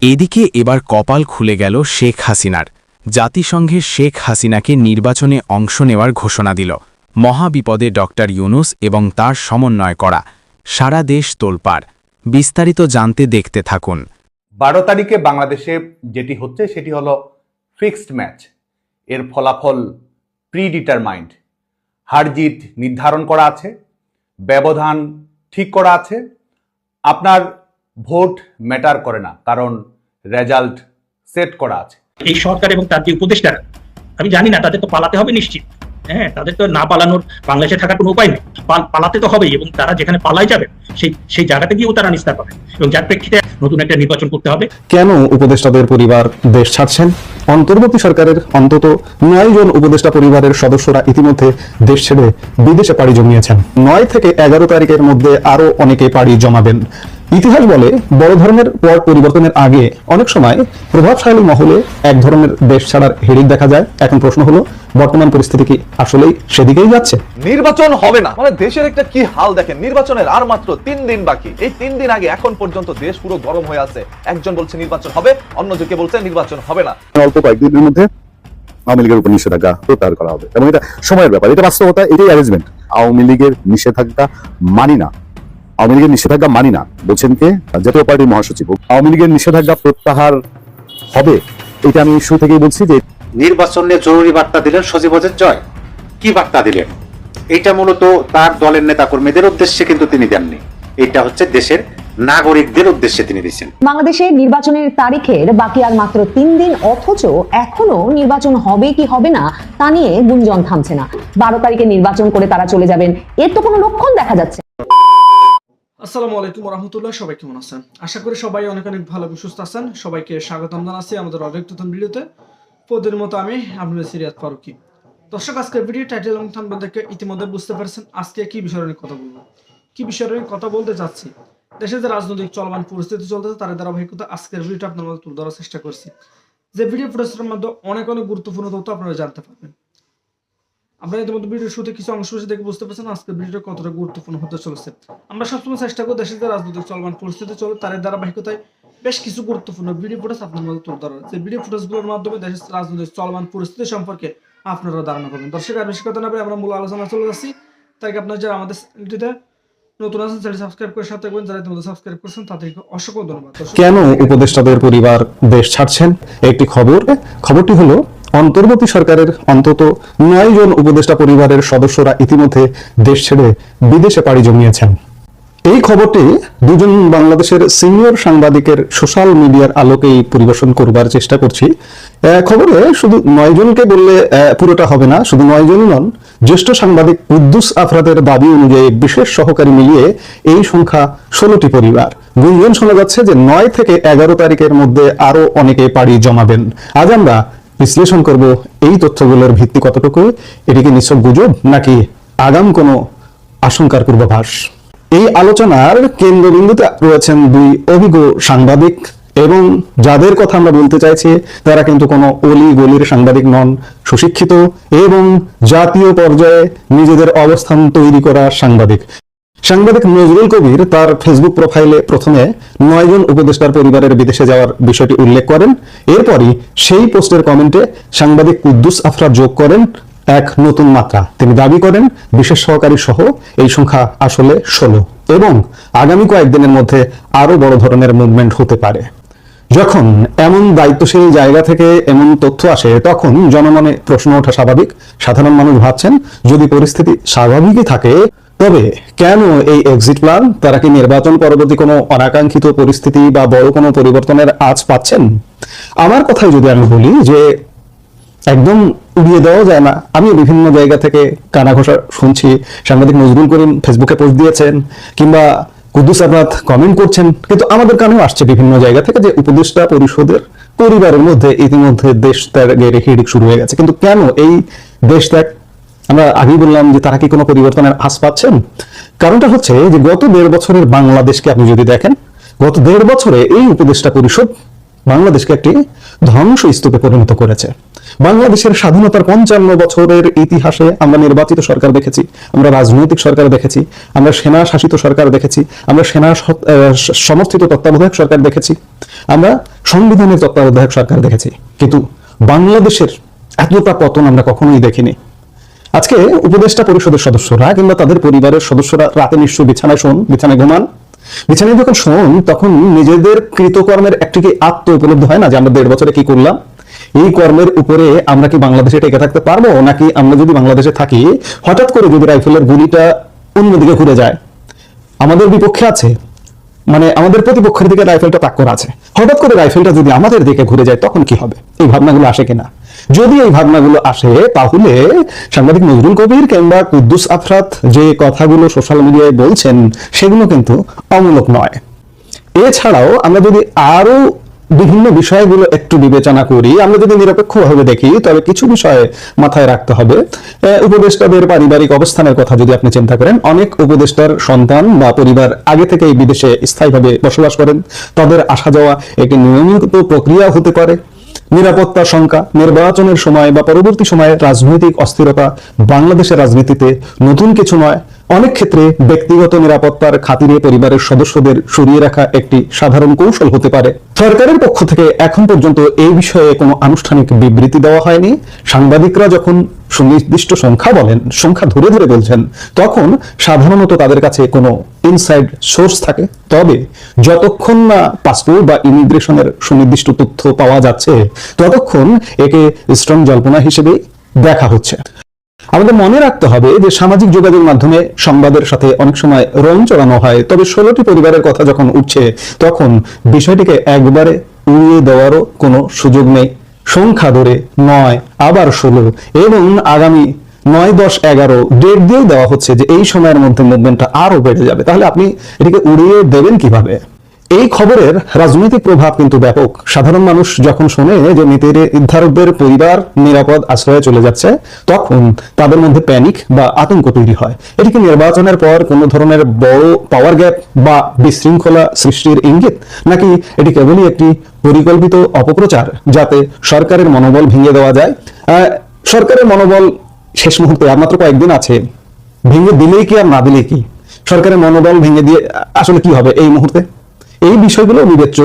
এদিকে এবার কপাল খুলে গেল শেখ হাসিনার। জাতিসংঘের শেখ হাসিনাকে নির্বাচনে অংশ নেওয়ার ঘোষণা দিল। মহাবিপদে ডক্টর ইউনুস এবং তার সমন্বয় করা। সারা দেশ তোলপাড়। বিস্তারিত জানতে দেখতে থাকুন। বারো তারিখে বাংলাদেশে যেটি হচ্ছে সেটি হলো ফিক্সড ম্যাচ। এর ফলাফল প্রি ডিটারমাইন্ড হারজিত নির্ধারণ করা আছে। ব্যবধান ঠিক করা আছে। আপনার ভোট ম্যাটার করে না কারণ রেজাল্ট সেট করা আছে। এই সরকার এবং তার যে উপদেষ্টারা আমি জানি না তাদের তো পালাতে হবে নিশ্চিত। হ্যাঁ তাদের তো না পালানোর বাংলাদেশে থাকার কোনো উপায় নেই। পালাতে তো হবেই এবং তারা যেখানে পালাই যাবে সেই সেই জায়গাটা গিয়েও তারা নিস্তার পাবে। এবং যার প্রেক্ষিতে নতুন একটা নির্বাচন করতে হবে। কেন উপদেষ্টাদের পরিবার দেশ ছাড়ছেন? অন্তর্বর্তী সরকারের অন্তত নয় জন উপদেষ্টা পরিবারের সদস্যরা ইতিমধ্যে দেশ ছেড়ে বিদেশে পাড়ি জমিয়েছেন। নয় থেকে এগারো তারিখের মধ্যে আরও অনেকে পাড়ি জমাবেন। ইতিহাস বলে বড় ধরনের পট পরিবর্তনের আগে অনেক সময় প্রভাবশালী মহলে এক ধরনের দেশ ছাড়ার হিড়িক দেখা যায়। এখন প্রশ্ন হলো বর্তমান পরিস্থিতি কি আসলেই সেদিকেই যাচ্ছে? নির্বাচন হবে না। মানে দেশের একটা কি হাল দেখেন? নির্বাচনের আর মাত্র তিন দিন বাকি। এই তিন দিন আগে এখন পর্যন্ত দেশ পুরো গরম হয়ে আছে। একজন বলছে নির্বাচন হবে অন্যজনকে বলছে নির্বাচন হবে না। অল্প কয়েকদিনের মধ্যে আওয়ামী লীগের উপর নিষেধাজ্ঞা প্রত্যাহার করা হবে। এবং এটা সময়ের ব্যাপার এটা বাস্তবতা এটাই অ্যারেঞ্জমেন্ট আওয়ামী লীগের নিষেধাজ্ঞা মানি না। আওয়ামী লীগের নিষেধাজ্ঞা মানি না। বলছেন কে? জাতীয় পার্টির মহাসচিব। আওয়ামী লীগের নিষেধাজ্ঞা প্রত্যাহার হবে? এটা আমি শুরু থেকেই বলছি যে নির্বাচনে জরুরি বার্তা দিলেন সজীব জয়। কি বার্তা দিলেন? এটা মূলত তার দলের নেতাকর্মীদের উদ্দেশ্যে কিন্তু তিনি দেননি। এটা হচ্ছে দেশের নাগরিকদের উদ্দেশ্যে তিনি দিচ্ছেন বাংলাদেশে নির্বাচনের তারিখের বাকি আর মাত্র তিন দিন অথচ এখনও নির্বাচন হবে কি হবে না তা নিয়ে গুঞ্জন থামছে না। বারো তারিখে নির্বাচন করে তারা চলে যাবেন। এর তো কোনো লক্ষণ দেখা যাচ্ছে। না। আসসালামু আলাইকুম রহমতুল্লাহ সবাই কেমন আছেন? আশা করি সবাই অনেক অনেক ভালো এবং সুস্থ আছেন। সবাইকে স্বাগতম জানাচ্ছি আমাদের অনেক নতুন ভিডিওতে। প্রতিদিন মতো আমি আপনাদের সিরিয়াত ফারুকি। দর্শক, আজকের ভিডিও টাইটেল এবং থাম্বনেল দেখে ইতিমধ্যে বুঝতে পারছেন আজকে কি বিষয় নিয়ে কথা বলব। কি বিষয় নিয়ে কথা বলতে চাচ্ছি? দেশের যে রাজনৈতিক চলমান পরিস্থিতি চলতেছে তার ধারাবাহিকতা আজকের ভিডিওটা আপনার মধ্যে তুলে ধরার চেষ্টা করছি। যে ভিডিও ফুটেজের মধ্যে অনেক অনেক গুরুত্বপূর্ণ তথ্য আপনারা জানতে পারবেন। আপনারা ইতিমধ্যে ভিডিওর শুরুতে কিছু অংশ দেখে বুঝতে পারছেন আজকের ভিডিওটা কতটা গুরুত্বপূর্ণ হতে চলেছে। আমরা সবসময় চেষ্টা করি দেশের রাজনৈতিক চলমান পরিস্থিতি চলে তার ধারাবাহিকতায় বেশ কিছু গুরুত্বপূর্ণ ভিডিও ফুটেজ আপনার মধ্যে তুলে ধরার। যে ভিডিও ফুটেজগুলোর মাধ্যমে দেশের রাজনৈতিক চলমান পরিস্থিতি সম্পর্কে আপনারা ধারণা করবেন। দর্শক, আর বেশি কথা না বলে আমরা মূল আলোচনা চলে যাচ্ছি। তাই আপনারা যারা আমাদের চ্যানেলটিতে নতুন আছেন চ্যানেল সাবস্ক্রাইব করে সাথে থাকবেন। যারা ইতিমধ্যে সাবস্ক্রাইব করছেন, তাদেরকে অসংখ্য ধন্যবাদ। কেন উপদেষ্টাদের পরিবার দেশ ছাড়ছেন? একটি খবর, খবরটি হলো অন্তর্বর্তী সরকারের অন্তত নয় জন উপদেষ্টা পরিবারের সদস্যরা ইতিমধ্যে দেশ ছেড়ে বিদেশে পাড়ি জমিয়েছেন। এই খবরটি দুজন বাংলাদেশের সিনিয়র সাংবাদিকের সোশ্যাল মিডিয়ার আলোকেই পরিবেশন করবার চেষ্টা করছি। খবরে শুধু নয় জনকে বললে পুরোটা হবে না, শুধু নয় জন নন, জ্যেষ্ঠ সাংবাদিক কুদ্দুস আফরাদের দাবি অনুযায়ী বিশেষ সহকারী মিলিয়ে এই সংখ্যা ষোলোটি পরিবার। গুঞ্জন শোনা যাচ্ছে যে নয় থেকে এগারো তারিখের মধ্যে আরও অনেকে পাড়ি জমাবেন। আজ আমরা বিশ্লেষণ করব এই তথ্যগুলোর ভিত্তি কতটুকু? এটি কি নিছক গুজব নাকি আগাম কোনো আশঙ্কার পূর্বাভাস এই আলোচনার কেন্দ্রবিন্দুতে রয়েছেন দুই অভিজ্ঞ সাংবাদিক এবং যাদের কথা আমরা বলতে চাইছি, তারা কিন্তু কোনো অলি গলির সাংবাদিক নন, সুশিক্ষিত এবং জাতীয় পর্যায়ে নিজেদের অবস্থান তৈরি করা সাংবাদিক। সাংবাদিক নজরুল কবির তার ফেসবুক প্রোফাইলে প্রথমে নয়জন উপদেষ্টার পরিবারের বিদেশে যাওয়ার বিষয়টি উল্লেখ করেন। এরপরই সেই পোস্টের কমেন্টে সাংবাদিক কুদ্দুস আফরা যোগ করেন এক নতুন মাত্রা। তিনি দাবি করেন, বিশেষ সহকারী সহ এই সংখ্যা আসলে ষোলো এবং আগামী কয়েকদিনের মধ্যে আরও বড় ধরনের মুভমেন্ট হতে পারে। যখন এমন দায়িত্বশীল জায়গা থেকে এমন তথ্য আসে, তখন জনমনে প্রশ্ন ওঠা স্বাভাবিক। সাধারণ মানুষ ভাবছেন, যদি পরিস্থিতি স্বাভাবিকই থাকে তবে কেন এই এক্সিট প্ল্যান তারা কি নির্বাচন পরবর্তী কোনো অনাকাঙ্ক্ষিত পরিস্থিতি বা বড় কোনো পরিবর্তনের আজ পাচ্ছেন? আমার কথাই যদি আমি বলি যে একদম উড়িয়ে দেওয়া যায় না আমি বিভিন্ন জায়গা থেকে কানা ঘোষা শুনছি। সাংবাদিক নজরুল করিম ফেসবুকে পোস্ট দিয়েছেন কিংবা কুদ্দুস আবাদ কমেন্ট করছেন। কিন্তু আমাদের কানেও আসছে বিভিন্ন জায়গা থেকে যে উপদেষ্টা পরিষদের পরিবারের মধ্যে ইতিমধ্যে দেশ ত্যাগের হিড়িক শুরু হয়ে গেছে। কিন্তু কেন এই দেশ ত্যাগ আমরা আগেই বললাম যে তারা কি কোনো পরিবর্তনের আশ পাচ্ছেন? কারণটা হচ্ছে যে গত দেড় বছরের বাংলাদেশকে আপনি যদি দেখেন, গত দেড় বছরে এই উপদেষ্টা পরিষদ বাংলাদেশকে একটি ধ্বংস স্তূপে পরিণত করেছে। বাংলাদেশের স্বাধীনতার পঞ্চান্ন বছরের ইতিহাসে আমরা নির্বাচিত সরকার দেখেছি, আমরা রাজনৈতিক সরকার দেখেছি, আমরা সেনা শাসিত সরকার দেখেছি, আমরা সেনা সমর্থিত তত্ত্বাবধায়ক সরকার দেখেছি, আমরা সংবিধানের তত্ত্বাবধায়ক সরকার দেখেছি। কিন্তু বাংলাদেশের এতটা পতন আমরা কখনোই দেখিনি। আজকে উপদেষ্টা পরিষদের সদস্যরা কিংবা তাদের পরিবারের সদস্যরা রাতে নিশ্চয় বিছানায় শোন, বিছানায় ঘুমান। বিছানায় যখন শোন, তখন নিজেদের কৃতকর্মের একটি কি আত্ম উপলব্ধ হয় না যে আমরা দেড় বছরে কি করলাম? এই কর্মের উপরে আমরা কি বাংলাদেশে টেকে থাকতে পারব? নাকি আমরা যদি বাংলাদেশে থাকি, হঠাৎ করে যদি রাইফেলের গুলিটা অন্যদিকে ঘুরে যায়, আমাদের বিপক্ষে আছে? মানে আমাদের প্রতিপক্ষের দিকে রাইফেলটা তাক করা আছে। হঠাৎ করে রাইফেলটা যদি আমাদের দিকে ঘুরে যায়, তখন কি হবে? এই ভাবনাগুলো আসে কিনা? যদি এই ভাবনাগুলো আসে, তাহলে সাংবাদিক নজরুল কবির কিংবা কুদ্দুস আফরাত যে কথাগুলো সোশ্যাল মিডিয়ায় বলছেন, সেগুলো কিন্তু অমূলক নয়। এছাড়াও আমরা যদি আরও বিভিন্ন বিষয়গুলো একটু বিবেচনা করি, আমরা যদি নিরপেক্ষভাবে দেখি, তবে কিছু বিষয়ে মাথায় রাখতে হবে। উপদেষ্টাদের পারিবারিক অবস্থানের কথা যদি আপনি চিন্তা করেন, অনেক উপদেষ্টার সন্তান বা পরিবার আগে থেকে বিদেশে স্থায়ীভাবে বসবাস করেন। তাদের আসা যাওয়া একটি নিয়মিত প্রক্রিয়া হতে পারে। নিরাপত্তা শঙ্কা, নির্বাচনের সময় বা পরবর্তী সময়ে রাজনৈতিক অস্থিরতা, বাংলাদেশের রাজনীতিতে নতুন কিছু নয়। অনেক ক্ষেত্রে ব্যক্তিগত নিরাপত্তার খাতিরে পরিবারের সদস্যদের সরিয়ে রাখা একটি সাধারণ কৌশল হতে পারে। সরকারের পক্ষ থেকে এখন পর্যন্ত এই বিষয়ে কোনো আনুষ্ঠানিক বিবৃতি দেওয়া হয়নি। সাংবাদিকরা যখন সুনির্দিষ্ট সংখ্যা বলেন, সংখ্যা ধরে ধরে বলছেন, তখন সাধারণত তাদের কাছে কোনো ইনসাইড সোর্স থাকে। তবে যতক্ষণ না পাসপোর্ট বা ইমিগ্রেশনের সুনির্দিষ্ট তথ্য পাওয়া যাচ্ছে, ততক্ষণ একে স্ট্রং জল্পনা হিসেবে দেখা হচ্ছে। আমাদের মনে রাখতে হবে যে সামাজিক যোগাযোগ মাধ্যমে সংবাদের সাথে অনেক সময় রং চড়ানো হয়, তবে ষোলোটি পরিবারের কথা যখন উঠছে, তখন বিষয়টিকে একবারে উড়িয়ে দেওয়ারও কোনো সুযোগ নেই। সংখ্যা ধরে নয়, আবার ষোলো এবং আগামী নয়, দশ, এগারো ডেট দিয়েও দেওয়া হচ্ছে যে এই সময়ের মধ্যে মুভমেন্টটা আরও বেড়ে যাবে। তাহলে আপনি এটিকে উড়িয়ে দেবেন কীভাবে? এই খবরের রাজনৈতিক প্রভাব কিন্তু ব্যাপক। সাধারণ মানুষ যখন শোনে যে নীতির নির্ধারকদের পরিবার নিরাপদ আশ্রয়ে চলে যাচ্ছে, তখন তাদের মধ্যে প্যানিক বা আতঙ্ক তৈরি হয়। এটিকে নির্বাচনের পর কোনো ধরনের বড় পাওয়ার গ্যাপ বা বিশৃঙ্খলা সৃষ্টির ইঙ্গিত? নাকি এটি কেবলই একটি পরিকল্পিত অপপ্রচার যাতে সরকারের মনোবল ভেঙে দেওয়া যায়? সরকারের মনোবল শেষ মুহূর্তে আর মাত্র কয়েকদিন আছে। ভেঙে দিলেই কি আর না দিলেই কি? সরকারের মনোবল ভেঙে দিয়ে আসলে কি হবে এই মুহূর্তে? এই বিষয়গুলো বিবেচ্য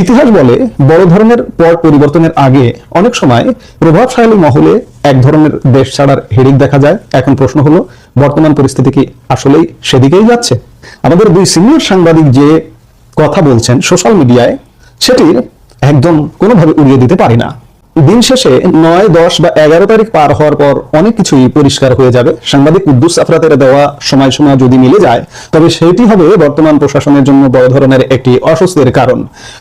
ইতিহাস বলে বড় ধরনের পট পরিবর্তনের আগে অনেক সময় প্রভাবশালী মহলে এক ধরনের দেশ ছাড়ার হেরিক দেখা যায়। এখন প্রশ্ন হলো, বর্তমান পরিস্থিতি কি আসলেই সেদিকেই যাচ্ছে? আমাদের দুই সিনিয়র সাংবাদিক যে কথা বলছেন সোশ্যাল মিডিয়ায়, সেটি একদম কোনোভাবে উড়িয়ে দিতে পারি না। দিন শেষে নয়, দশ বা এগারো তারিখ পার হওয়ার পর অনেক কিছুই পরিষ্কার হয়ে যাবে। সাংবাদিক কুদ্দুস আফরাতের দেওয়া সময়সীমা যদি মিলে যায়, তবে সেটি হবে বর্তমান প্রশাসনের জন্য বড় ধরনের একটি অস্বস্তির কারণ।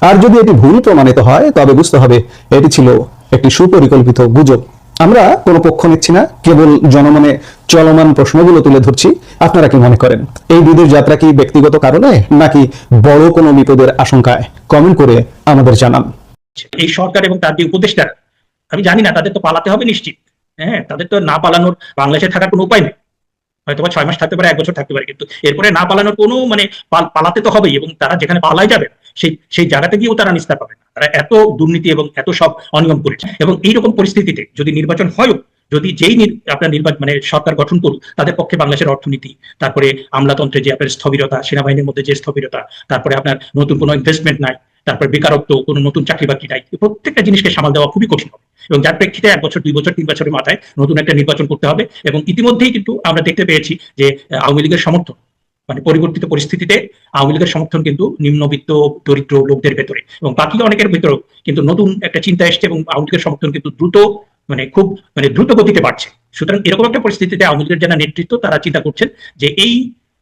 আর যদি এটি ভুল প্রমাণিত হয়, তবে বুঝতে হবে এটি ছিল একটি সুপরিকল্পিত গুজব। আমরা কোনো পক্ষ নিচ্ছি না, কেবল জনমনে চলমান প্রশ্নগুলো তুলে ধরছি। আপনারা কি মনে করেন, এই বিদেশ যাত্রা কি ব্যক্তিগত কারণে, নাকি বড় কোনো বিপদের আশঙ্কায়? কমেন্ট করে আমাদের জানান। এই সরকার এবং তার যে উপদেষ্টারা আমি জানি না, তাদের তো পালাতে হবে নিশ্চিত। হ্যাঁ তাদের তো না পালানোর বাংলাদেশে থাকার কোনো উপায় নেই। হয়তো ছয় মাস থাকতে পারে, এক বছর থাকতে পারে, কিন্তু এরপরে না পালানোর কোনো মানে পালাতে তো হবেই, এবং তারা যেখানে পালাই যাবে, সেই সেই জায়গাতে গিয়েও তারা নিস্তার পাবে না। তারা এত দুর্নীতি এবং এত সব অনিয়ম করেছে। এবং এইরকম পরিস্থিতিতে যদি নির্বাচন হয়ও, যদি যেই নির- আপনার নির্বাচন মানে সরকার গঠন করুক, তাদের পক্ষে বাংলাদেশের অর্থনীতি, তারপরে আমলাতন্ত্রে যে আপনার স্থবিরতা, সেনাবাহিনীর মধ্যে যে স্থবিরতা, তারপরে আপনার নতুন কোনো ইনভেস্টমেন্ট নাই তারপরে বেকারত্ব, কোনো নতুন চাকরি বাকরি নাই প্রত্যেকটা জিনিসকে সামাল দেওয়া খুবই কঠিন হবে। এবং যার প্রেক্ষিতে এক বছর, দুই বছর, তিন বছরের মাথায় নতুন একটা নির্বাচন করতে হবে। এবং ইতিমধ্যেই কিন্তু আমরা দেখতে পেয়েছি যে আওয়ামী লীগের সমর্থন মানে পরিবর্তিত পরিস্থিতিতে আওয়ামী লীগের সমর্থন কিন্তু নিম্নবিত্ত, দরিদ্র লোকদের ভেতরে। এবং বাকি অনেকের ভেতরেও কিন্তু নতুন একটা চিন্তা এসছে এবং আওয়ামী লীগের সমর্থন কিন্তু দ্রুত মানে খুব মানে দ্রুত গতিতে বাড়ছে। সুতরাং এরকম একটা পরিস্থিতিতে আওয়ামী লীগের যারা নেতৃত্ব, তারা চিন্তা করছেন যে এই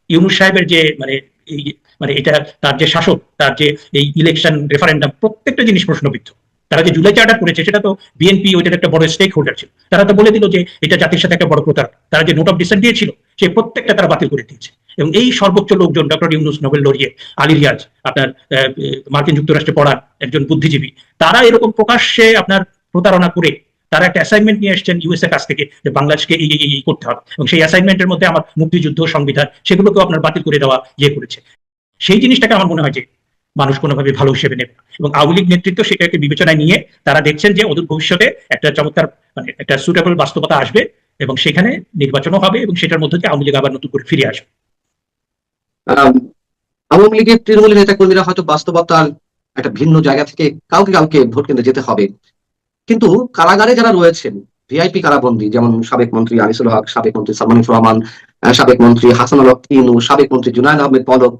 ইউনুস সাহেবের যে মানে এই মানে এটা তার যে শাসক, তার যে এই ইলেকশন রেফারেন্ডাম প্রত্যেকটা জিনিস প্রশ্নবিদ্ধ। তারা যে জুলাই চার্টার করেছে, সেটা তো বিএনপি ওইটার একটা বড় স্টেক হোল্ডার ছিল। তারা তো বলে দিল যে এটা জাতির সাথে একটা বড় প্রতারণা তারা যে নোট অফ ডিসেন্ট দিয়েছিল, সে প্রত্যেকটা তারা বাতিল করে দিয়েছে। এবং এই সর্বোচ্চ লোকজন doctor Yunus Nobel laureate Ali Riaz, আপনার মার্কিন যুক্তরাষ্ট্রে পড়ার একজন বুদ্ধিজীবী, তারা এরকম প্রকাশ্যে আপনার প্রতারণা করে তারা একটা অ্যাসাইনমেন্ট নিয়ে এসেছেন ইউএস এর কাছ থেকে যে বাংলাদেশকে এই করতে হবে। এবং সেই অ্যাসাইনমেন্টের মধ্যে আমার মুক্তিযুদ্ধ সংবিধান সেগুলোকেও আপনার বাতিল করে দেওয়া ইয়ে করেছে। সেই জিনিসটাকে আমার মনে হয় যে মানুষ কোনোভাবে ভালো হিসেবে নেবে এবং আওয়ামী লীগ নেতৃত্ব সেটাকে বিবেচনায় নিয়ে তারা দেখছেন যে অদূর ভবিষ্যতে একটা চমৎকার মানে একটা সুটেবল বাস্তবতা আসবে এবং সেখানে নির্বাচনও হবে এবং সেটার মধ্যে আওয়ামী লীগ আবার নতুন করে ফিরে আসবে। আওয়ামী লীগের তৃণমূলের নেতা কর্মীরা হয়তো বাস্তবতার একটা ভিন্ন জায়গা থেকে কাউকে কাউকে ভোট কেন্দ্রে যেতে হবে। কিন্তু কারাগারে যারা রয়েছেন ভিআইপি কারাবন্দী, যেমন সাবেক মন্ত্রী আনিসুল হক, সাবেক মন্ত্রী সালমানুর রহমান সাবেক মন্ত্রী হাসান আল ইনু, সাবেক মন্ত্রী জুনায়দ আহমেদ পদক,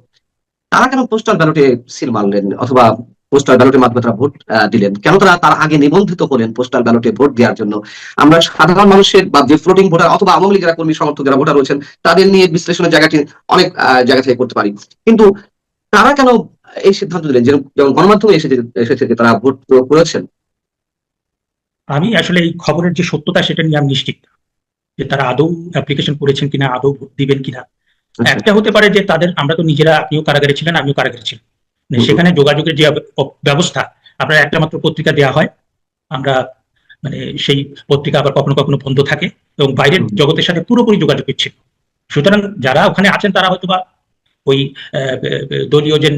তারা কেন পোস্টাল ব্যালটে সিল মারলেন অথবা পোস্টাল ব্যালটের মাধ্যমে তারা ভোট দিলেন? কেন তারা তার আগে নিবন্ধিত হলেন পোস্টাল ব্যালটে ভোট দেওয়ার জন্য? আমরা সাধারণ মানুষের বা যে ফ্লোটিং ভোটার অথবা আওয়ামী লীগ যারা কর্মী সমর্থক যারা ভোটার রয়েছেন, তাদের নিয়ে বিশ্লেষণের জায়গাটি অনেক জায়গা থেকে করতে পারি। কিন্তু তারা কেন এই সিদ্ধান্ত দিলেন? যেমন গণমাধ্যমে এসে এসেছে তারা ভোট প্রয়োগ করেছেন। আমি আসলে এই খবরের যে সত্যতা সেটা নিয়ে আমি নিশ্চিত না। যে তারা আদৌ অ্যাপ্লিকেশন করেছেন কিনা আদৌ ভোট দিবেন কিনা। আচ্ছা। একটা হতে পারে যে তাদের আমরা তো নিজেরা আপনিও কারাগারে ছিলেন আমিও কারাগারে ছিলাম। মানে সেখানে যোগাযোগের যে ব্যবস্থা আপনার একটা মাত্র পত্রিকা দেওয়া হয় আমরা মানে সেই পত্রিকা আবার কখনো কখনো বন্ধ থাকে এবং বাইরের জগতের সাথে পুরোপুরি যোগাযোগ ছিল সুতরাং যারা ওখানে আছেন তারা হয়তো বা ওই দলীয় যে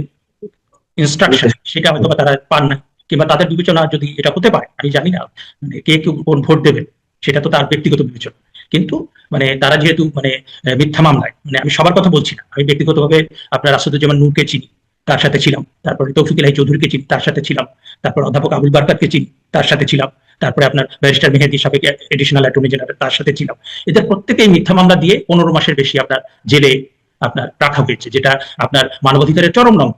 ইনস্ট্রাকশন সেটা হয়তো বা তারা পান না কিংবা তাদের বিবেচনা যদি এটা হতে পারে, আমি জানি না মানে কে কোন ভোট দেবেন, সেটা তো তার ব্যক্তিগত বিবেচনা কিন্তু মানে তারা যেহেতু মানে মিথ্যা মামলায় মানে আমি সবার কথা বলছি না, আমি ব্যক্তিগতভাবে আপনার আসাদুজ্জামান নূরকে চিনি, তার সাথে ছিলাম, তারপরে তৌফিক ইলাহি চৌধুরীকে চিনি, তার সাথে ছিলাম, তারপর অধ্যাপক আবুল বারকাতকে চিনি, তার সাথে ছিলাম, তারপরে আপনার ব্যারিস্টার মেহেদি সাবেক এডিশনাল অ্যাটর্নি জেনারেল তার সাথে ছিলাম এদের প্রত্যেকেই মিথ্যা মামলা দিয়ে পনেরো মাসের বেশি আপনার জেলে আপনার রাখা হয়েছে, যেটা আপনার মানবাধিকারের চরম নম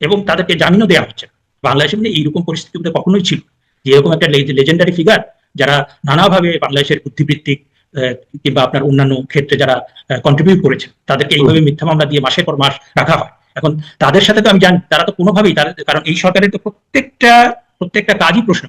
এবং তাদেরকে জামিনও দেওয়া হচ্ছে। বাংলাদেশে মানে এইরকম পরিস্থিতি বোধহয় কখনোই ছিল যে এরকম একটা লেজেন্ডারি ফিগার যারা নানাভাবে বাংলাদেশের বুদ্ধিবৃত্তিক কিংবা আপনার অন্যান্য ক্ষেত্রে যারা কন্ট্রিবিউট করেছে তাদেরকে এইভাবে মিথ্যা মামলা দিয়ে মাসের পর মাস রাখা হয়। এখন তাদের সাথে তো আমি জানি তারা তো কোনোভাবেই তাদের কারণ এই সরকারের তো প্রত্যেকটা প্রত্যেকটা কাজই প্রশ্ন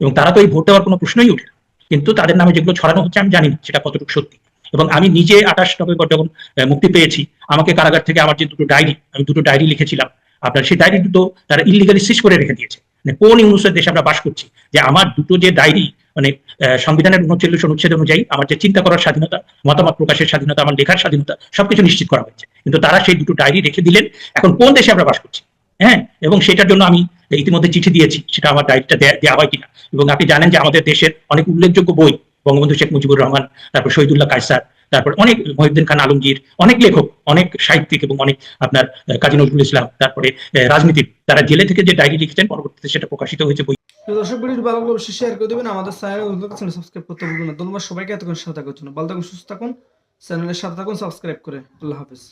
এবং তারা তো এই ভোট দেওয়ার কোনো প্রশ্নই ওঠে না। কিন্তু তাদের নামে যেগুলো ছড়ানো হচ্ছে আমি জানি না সেটা কতটুকু সত্যি। এবং আমি নিজে আঠাশ নভেম্বর যখন মুক্তি পেয়েছি আমাকে কারাগার থেকে আমার যে দুটো ডায়েরি আমি দুটো ডায়েরি লিখেছিলাম আপনার সেই ডায়েরি দুটো তারা ইলিগালি সিজ করে রেখে দিয়েছে। মানে কোন ইউনুসের দেশে আমরা বাস করছি? যে আমার দুটো যে ডায়েরি মানে সংবিধানের উনচল্লিশ অনুচ্ছেদ অনুযায়ী আমার যে চিন্তা করার স্বাধীনতা, মতামত প্রকাশের স্বাধীনতা, আমার লেখার স্বাধীনতা, সবকিছু নিশ্চিত করা হয়েছে। কিন্তু তারা সেই দুটো ডায়েরি রেখে দিলেন। এখন কোন দেশে আমরা বাস করছি? হ্যাঁ? এবং সেটার জন্য আমি ইতিমধ্যে চিঠি দিয়েছি, সেটা আমার ডায়েরিটা দেওয়া হয় কিনা। এবং আপনি জানেন যে আমাদের দেশের অনেক উল্লেখযোগ্য বই, বঙ্গবন্ধু শেখ মুজিবুর রহমান, তারপর শহীদুল্লাহ কায়সার তারপর অনেক মহিউদ্দিন খান আলমগীর, অনেক লেখক, অনেক সাহিত্যিক এবং অনেক আপনার কাজী নজরুল ইসলাম, তারপরে রাজনীতি তারা জেলে থেকে যে ডায়েরি লিখেছেন, পরবর্তীতে সেটা প্রকাশিত হয়েছে বই। দর্শক, ভিডিওটি ভালো লাগলে অবশ্যই শেয়ার করে দেবেন। আমাদের চ্যানেল সাবস্ক্রাইব করতে ভুলবেন না। ধন্যবাদ সবাইকে, এতক্ষণ সাথে থাকার জন্য। ভালো থাকুন, সুস্থ থাকুন। চ্যানেলের সাথে থাকুন সাবস্ক্রাইব করে। আল্লাহ হাফেজ।